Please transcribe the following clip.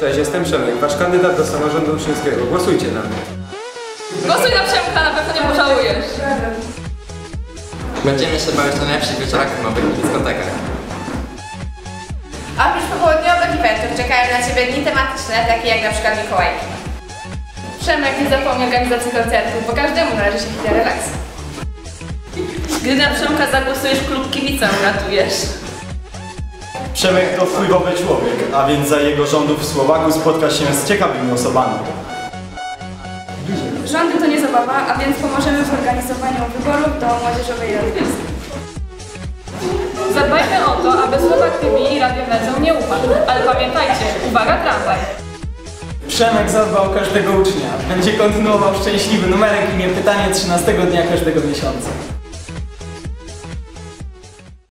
Cześć, jestem Przemek, wasz kandydat do samorządu uczniowskiego. Głosujcie na mnie. Głosuj na Przemka, na pewno nie pożałujesz. Będziemy się bawić na najlepszych wieczorach filmowych i dyskotekach. Oprócz popołudniowych eventów czekają na Ciebie dni tematyczne, takie jak na przykład Mikołajki. Przemek nie zapomni organizacji koncertu, bo każdemu należy się chwila relaksu. Gdy na Przemka zagłosujesz, klub kibica uratujesz. Przemek to wpływowy człowiek, a więc za jego rządów w Słowaku spotka się z ciekawymi osobami. Rządy to nie zabawa, a więc pomożemy w organizowaniu wyborów do Młodzieżowej Rady Miejskiej. Zadbajmy o to, aby Słowak TV i Radio Wlecą nie upadł. Ale pamiętajcie, uwaga tramwaj! Przemek zadba o każdego ucznia. Będzie kontynuował szczęśliwy numerek i nie pytanie 13 dnia każdego miesiąca.